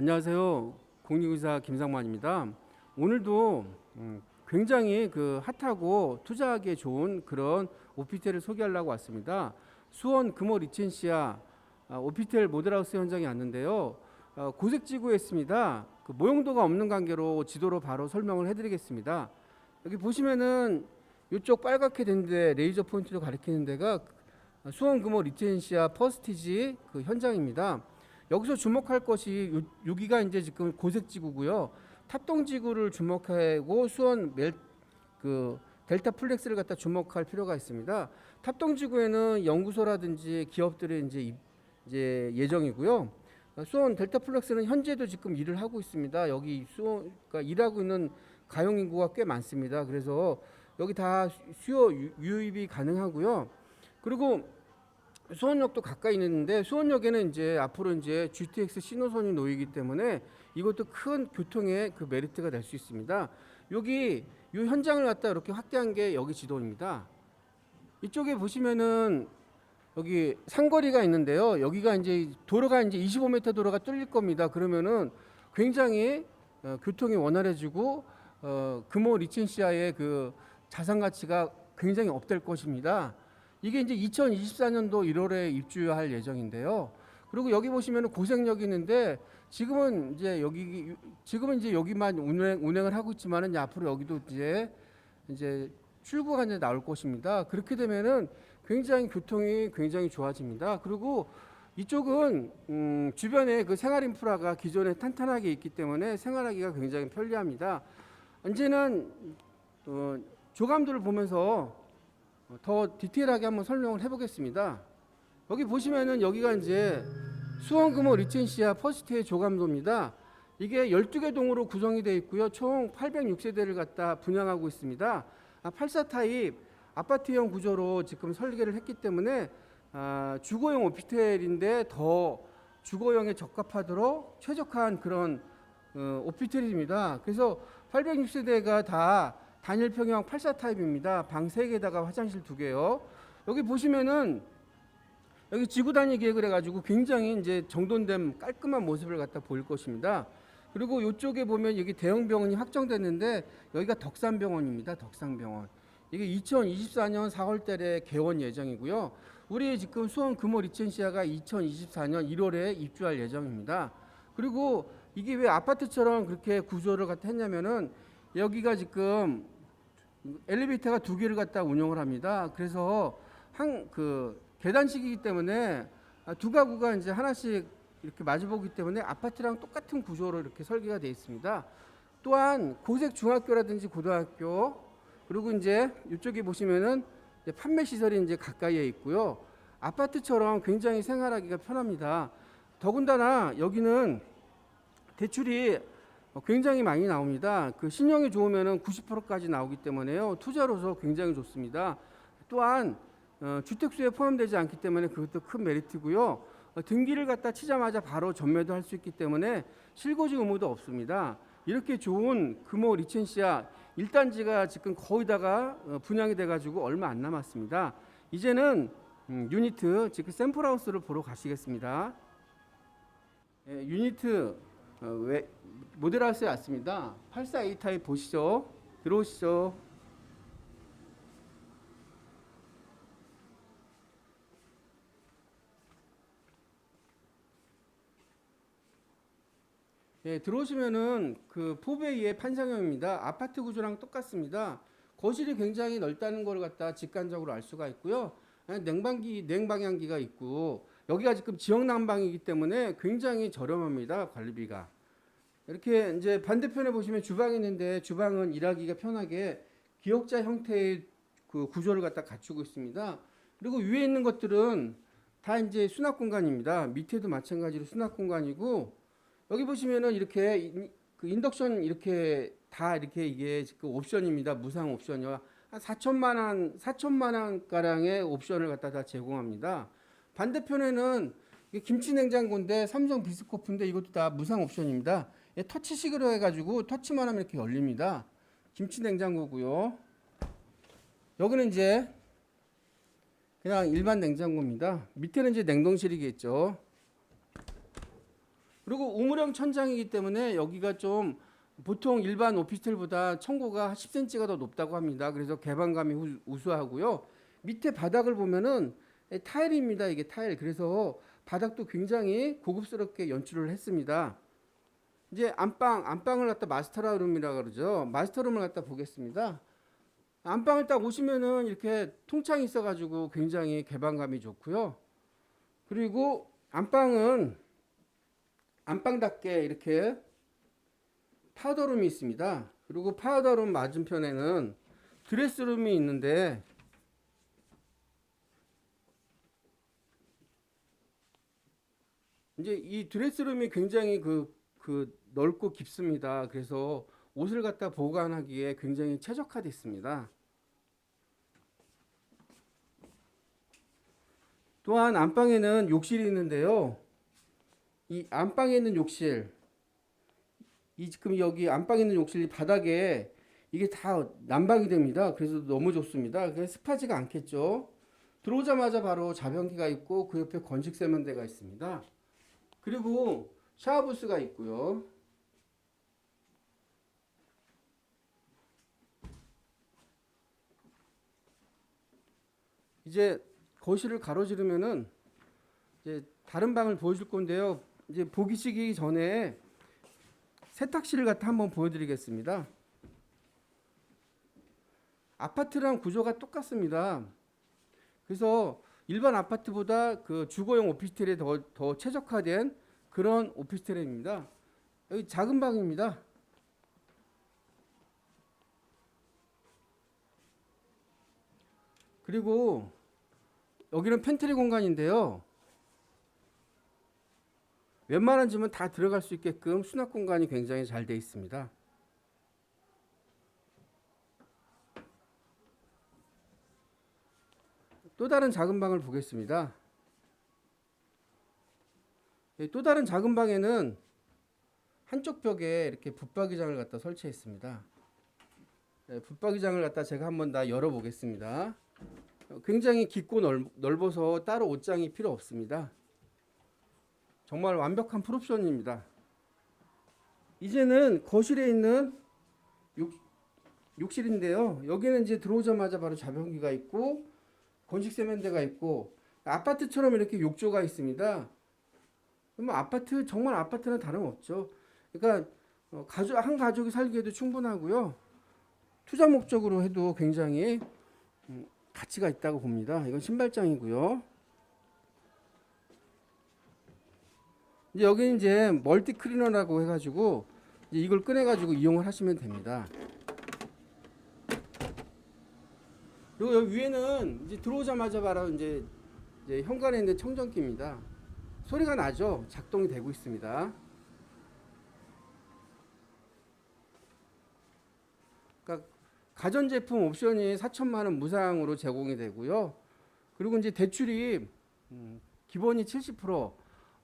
안녕하세요. 공익의사 김상만입니다. 오늘도 음, 굉장히 그 핫하고 투자하기에 좋은 그런 오피텔을 소개하려고 왔습니다. 수원 금호 리첸시아 아, 오피텔 모델하우스 현장에 왔는데요. 어, 고색지구에 있습니다. 그 모형도가 없는 관계로 지도로 바로 설명을 해드리겠습니다. 여기 보시면은 이쪽 빨갛게 된데 레이저 포인트로 가리키는 데가 수원 금호 리첸시아 퍼스티지 그 현장입니다. 여기서 주목할 것이 요, 여기가 이제 지금 고색지구고요. 탑동지구를 주목하고 수원 멜, 그 델타 플렉스를 갖다 주목할 필요가 있습니다. 탑동지구에는 연구소라든지 기업들의 이제 입- 이제 예정이고요. 어, 수원 델타 플렉스는 현재도 지금 일을 하고 있습니다. 여기 수원 그러니까 일하고 있는 가용 인구가 꽤 많습니다. 그래서 여기 다 수요 유- 유입이 가능하고요. 그리고 수원역도 가까이 있는데 수원역에는 이제 앞으로 이제 GTX 신호선이 놓이기 때문에 이것도 큰 교통의 그 메리트가 될 수 있습니다. 여기 이 현장을 갖다 이렇게 확대한 게 여기 지도입니다. 이쪽에 보시면은 여기 상거리가 있는데요. 여기가 이제 도로가 이제 25m 도로가 뚫릴 겁니다. 그러면은 굉장히 어, 교통이 원활해지고 어, 금호 리첸시아의 그 자산 가치가 굉장히 업될 것입니다. 이게 이제 2024년도 1월에 입주할 예정인데요. 그리고 여기 보시면은 고색역이 있는데 지금은 이제 여기 지금은 이제 여기만 운행 운행을 하고 있지만은 앞으로 여기도 이제 이제 출구가 이제 나올 것입니다. 그렇게 되면은 굉장히 교통이 굉장히 좋아집니다. 그리고 이쪽은 음, 주변에 그 생활 인프라가 기존에 탄탄하게 있기 때문에 생활하기가 굉장히 편리합니다. 이제는 어, 조감도를 보면서 어, 더 디테일하게 한번 설명을 해보겠습니다. 여기 보시면은 여기가 이제 수원금호 리첸시아 퍼스트의 조감도입니다. 이게 12개 동으로 구성이 되어 있고요. 총 806세대를 갖다 분양하고 있습니다. 아, 84 타입 아파트형 구조로 지금 설계를 했기 때문에 아, 주거용 오피텔인데 더 주거용에 적합하도록 최적화한 그런 어, 오피텔입니다. 그래서 806세대가 다 단일 평형 84 타입입니다. 방 3개에다가 화장실 2개요. 여기 보시면은 여기 지구 단위 계획을 해가지고 굉장히 이제 정돈된 깔끔한 모습을 갖다 보일 것입니다. 그리고 이쪽에 보면 여기 대형 병원이 확정됐는데 여기가 덕산병원입니다. 덕산병원. 이게 2024년 4월달에 개원 예정이고요. 우리 지금 수원 금호 리첸시아가 2024년 1월에 입주할 예정입니다. 그리고 이게 왜 아파트처럼 그렇게 구조를 갖다 했냐면은 여기가 지금 엘리베이터가 두 개를 갖다 운영을 합니다. 그래서 한 그 계단식이기 때문에 아, 두 가구가 이제 하나씩 이렇게 마주보기 때문에 아파트랑 똑같은 구조로 이렇게 설계가 되어 있습니다. 또한 고색 중학교라든지 고등학교 그리고 이제 이쪽에 보시면은 이제 판매 시설이 이제 가까이에 있고요. 아파트처럼 굉장히 생활하기가 편합니다. 더군다나 여기는 대출이 어, 굉장히 많이 나옵니다. 그 신용이 좋으면은 90%까지 나오기 때문에요. 투자로서 굉장히 좋습니다. 또한 어, 주택수에 포함되지 않기 때문에 그것도 큰 메리트고요. 어, 등기를 갖다 치자마자 바로 전매도 할 수 있기 때문에 실거주 의무도 없습니다. 이렇게 좋은 금호 리첸시아 1단지가 지금 거의 다가 어, 분양이 돼가지고 얼마 안 남았습니다. 이제는 음, 유니트 지금 샘플하우스를 보러 가시겠습니다. 예, 유니트 어, 왜, 모델하우스에 왔습니다. 84A 타입 보시죠. 들어오시죠. 예, 들어오시면은 그 포베이의 판상형입니다. 아파트 구조랑 똑같습니다. 거실이 굉장히 넓다는 걸 갖다 직관적으로 알 수가 있고요. 예, 냉방기, 냉방향기가 있고 여기가 지금 지역 난방이기 때문에 굉장히 저렴합니다. 관리비가. 이렇게 이제 반대편에 보시면 주방이 있는데 주방은 일하기가 편하게 기역자 형태의 그 구조를 갖다 갖추고 있습니다. 그리고 위에 있는 것들은 다 이제 수납 공간입니다. 밑에도 마찬가지로 수납 공간이고 여기 보시면은 이렇게 인- 그 인덕션 이렇게 다 이렇게 이게 지금 옵션입니다. 무상 옵션이요. 한 4천만 원, 4천만 원 가량의 옵션을 갖다 다 제공합니다. 반대편에는 김치 냉장고인데 삼성 비스코프인데 이것도 다 무상 옵션입니다. 예, 터치식으로 해가지고 터치만 하면 이렇게 열립니다. 김치 냉장고고요. 여기는 이제 그냥 일반 냉장고입니다. 밑에는 이제 냉동실이겠죠. 그리고 우물형 천장이기 때문에 여기가 좀 보통 일반 오피스텔보다 청고가 10cm가 더 높다고 합니다. 그래서 개방감이 후- 우수하고요. 밑에 바닥을 보면은 타일입니다. 이게 타일. 그래서 바닥도 굉장히 고급스럽게 연출을 했습니다. 이제 안방 안방을 갖다 마스터룸이라 그러죠. 마스터룸을 갖다 보겠습니다. 안방을 딱 오시면은 이렇게 통창이 있어가지고 굉장히 개방감이 좋고요. 그리고 안방은 안방답게 이렇게 파우더룸이 있습니다. 그리고 파우더룸 맞은편에는 드레스룸이 있는데 이제 이 드레스룸이 굉장히 그, 그 넓고 깊습니다. 그래서 옷을 갖다 보관하기에 굉장히 최적화되어 있습니다. 또한 안방에는 욕실이 있는데요. 이 안방에 있는 욕실, 이 지금 여기 안방에 있는 욕실 바닥에 이게 다 난방이 됩니다. 그래서 너무 좋습니다. 습하지가 않겠죠. 들어오자마자 바로 자변기가 있고 그 옆에 건식 세면대가 있습니다. 그리고 샤워부스가 있고요. 이제 거실을 가로지르면은 이제 다른 방을 보여줄 건데요. 이제 보기 시기 전에 세탁실을 갖다 한번 보여드리겠습니다. 아파트랑 구조가 똑같습니다. 그래서 일반 아파트보다 그 주거용 오피스텔에 더, 더 최적화된 그런 오피스텔입니다. 여기 작은 방입니다. 그리고 여기는 팬트리 공간인데요. 웬만한 집은 다 들어갈 수 있게끔 수납 공간이 굉장히 잘 되어 있습니다. 또 다른 작은 방을 보겠습니다. 예, 또 다른 작은 방에는 한쪽 벽에 이렇게 붙박이장을 갖다 설치했습니다. 예, 붙박이장을 갖다 제가 한번 다 열어 보겠습니다. 어, 굉장히 깊고 넓, 넓어서 따로 옷장이 필요 없습니다. 정말 완벽한 풀옵션입니다. 이제는 거실에 있는 욕, 욕실인데요. 여기는 이제 들어오자마자 바로 자변기가 있고 건식 세면대가 있고 아파트처럼 이렇게 욕조가 있습니다. 뭐 아파트 정말 아파트는 다름없죠. 그러니까 어, 가족 한 가족이 살기에도 충분하고요. 투자 목적으로 해도 굉장히 음, 가치가 있다고 봅니다. 이건 신발장이고요. 이제 여기 이제 멀티 클리너라고 해가지고 이걸 꺼내가지고 이용을 하시면 됩니다. 그리고 여기 위에는 이제 들어오자마자 바로 이제, 이제 현관에 있는 청정기입니다. 소리가 나죠? 작동이 되고 있습니다. 그러니까 가전제품 옵션이 4천만 원 무상으로 제공이 되고요. 그리고 이제 대출이 음, 기본이 70%,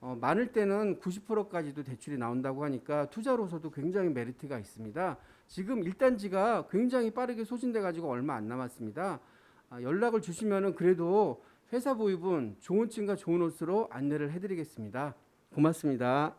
어, 많을 때는 90%까지도 대출이 나온다고 하니까 투자로서도 굉장히 메리트가 있습니다. 지금 1단지가 굉장히 빠르게 소진돼 가지고 얼마 안 남았습니다. 아, 연락을 주시면은 그래도 회사 보유분 좋은 층과 좋은 옷으로 안내를 해드리겠습니다. 고맙습니다.